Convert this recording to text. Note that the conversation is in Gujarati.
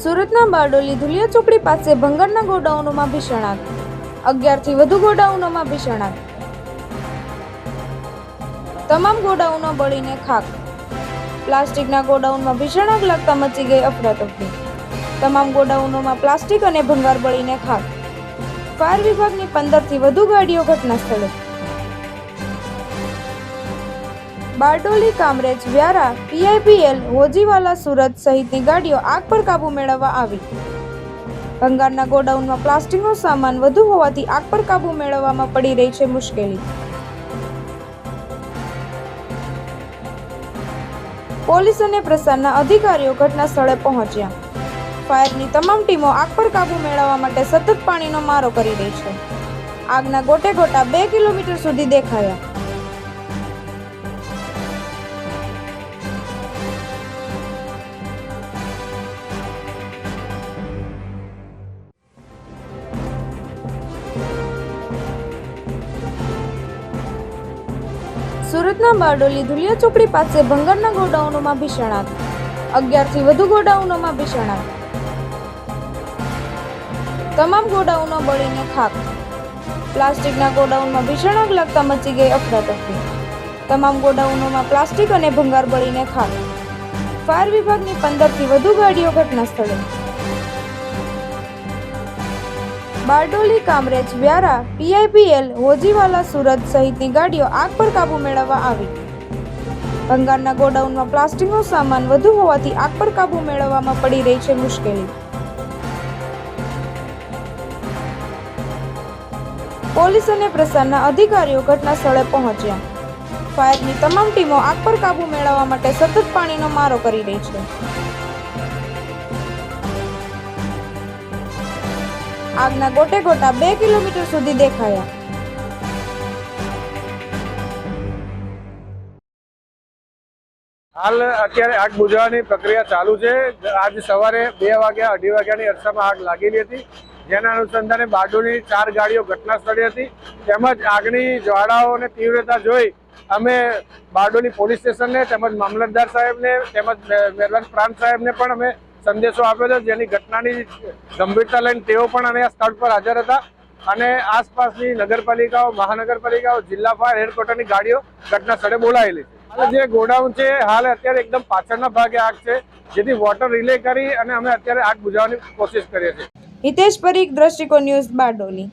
સુરતના બારડોલી ધુલિયા ચોકડી પાસે ભંગારના ગોડાઉનોમાં ભીષણ આગ. અગિયારથી વધુ ગોડાઉનોમાં ભીષણ આગ. તમામ ગોડાઉનો બળીને ખાક પ્લાસ્ટિકના ગોડાઉનમાં ભીષણ આગ લાગતા મચી ગઈ અફરાતફરી. તમામ ગોડાઉનોમાં પ્લાસ્ટિક અને ભંગાર બળીને ખાક ફાયર વિભાગની પંદરથી વધુ ગાડીઓ ઘટના સ્થળે બારડોલી કામરેજ, વ્યારા પીઆઈપીએલ હોજીવાલા સુરત સહિતની ગાડીઓ આગ પર કાબુ મેળવવા આવી. ભંગારના ગોડાઉનમાં પ્લાસ્ટિકનો સામાન વધુ હોવાથી આગ પર કાબુ મેળવવામાં પડી રહી છે મુશ્કેલી. પોલીસ અને પ્રશાસનના અધિકારીઓ ઘટના સ્થળે પહોંચ્યા. ફાયરની તમામ ટીમો આગ પર કાબુ મેળવવા માટે સતત પાણીનો મારો કરી રહી છે. આગના ગોટે ગોટા બે કિલોમીટર સુધી દેખાયા. સુરતના બારડોલી ધુલિયા ચોકડી પાસે ભંગારના ગોડાઉનોમાં ભીષણ આગ. અગિયારથી વધુ ગોડાઉનોમાં ભીષણ આગ. તમામ ગોડાઉનો બળીને ખાક. પ્લાસ્ટિકના ગોડાઉનમાં ભીષણ આગ લાગતા મચી ગઈ અફરાતફરી. તમામ ગોડાઉનોમાં પ્લાસ્ટિક અને ભંગાર બળીને ખાક. ફાયર વિભાગની પંદરથી વધુ ગાડીઓ ઘટના સ્થળે બારડોલી કામરેજ વ્યારા પીઆઈપીએલ હોજીવાલા સુરત સહિતની ગાડીઓ આગ પર કાબુ મેળવવા આવી. ભંગારના ગોડાઉનમાં પ્લાસ્ટિકનો સામાન વધુ હોવાથી આગ પર કાબુ મેળવવામાં પડી રહી છે મુશ્કેલી. પોલીસ અને પ્રશાસનના અધિકારીઓ ઘટના સ્થળે પહોંચ્યા. ફાયરની તમામ ટીમો આગ પર કાબુ મેળવવા માટે સતત પાણીનો મારો કરી રહી છે. આગના ગોટે ગોટા બે કિલોમીટર સુધી દેખાયા. હાલ અત્યારે આગ બુજવાની પ્રક્રિયા ચાલુ છે. આજ સવારે બે વાગ્યા અઢી વાગ્યાની અરસામાં આગ લાગેલી હતી. જેના અનુસંધાને બારડોલી ચાર ગાડીઓ ઘટના સ્થળે હતી. તેમજ આગની જ્વાળાઓ અને તીવ્રતા જોઈ અમે બારડોલી પોલીસ સ્ટેશનને તેમજ મામલતદાર સાહેબને તેમજ મેરવાન પ્રાંત સાહેબને પણ અમે સંદેશો આપ્યો જેની ઘટનાની ગંભીરતા લઈને તેઓ પણ અહીંયા સ્થળ પર હાજર હતા. અને આસપાસની નગરપાલિકાઓ, મહાનગરપાલિકાઓ, જિલ્લા ફાયર હેડક્વાર્ટરની ગાડીઓ ઘટના સ્થળે બોલાયેલી જે ગોડાઉન છે, હાલ અત્યારે એકદમ પાછળના ભાગે આગ છે, જેથી વોટર રિલે કરી અને અમે અત્યારે આગ બુઝાવવાની કોશિશ કરીએ છીએ. હિતેશ પરીખ, દ્રષ્ટિકોણ ન્યૂઝ બારડોલી.